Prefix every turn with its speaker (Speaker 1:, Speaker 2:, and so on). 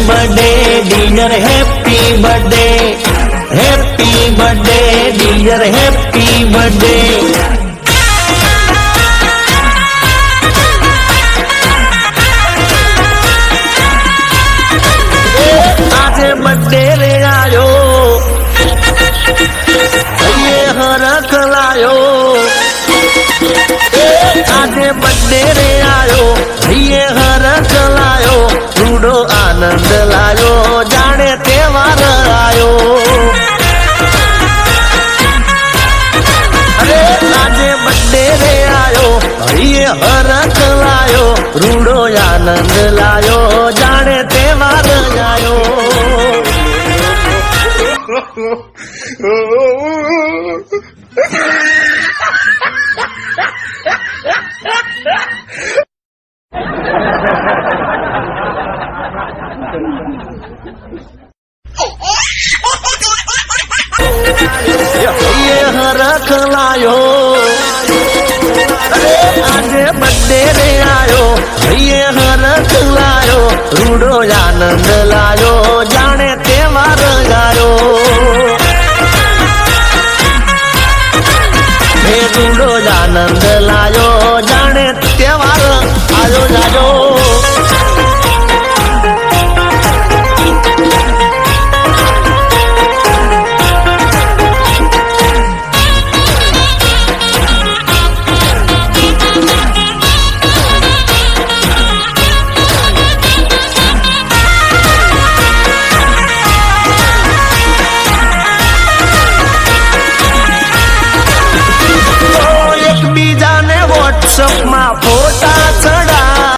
Speaker 1: Birthday dear happy birthday happy birthday dear happy birthday આજે birthday રે આવ્યો હરખ લાયો. આજે બર્થડે રે આનંદ લાયો જાણે તહેવાર આવ્યો અરે આજે બર્થડે રે આવ્યો હૈયે હરખ લાયો રૂડો આનંદ લાયો જાણે તહેવાર આયો. હૈયે હરખ લાયો અરે આજે બર્થડે રે આયો હૈયે હરખ લાયો રૂડો આનંદ લાયો જાણે તહેવાર ગાયો હે રૂડો આનંદ લાયો જાણે તહેવાર આયો જાજો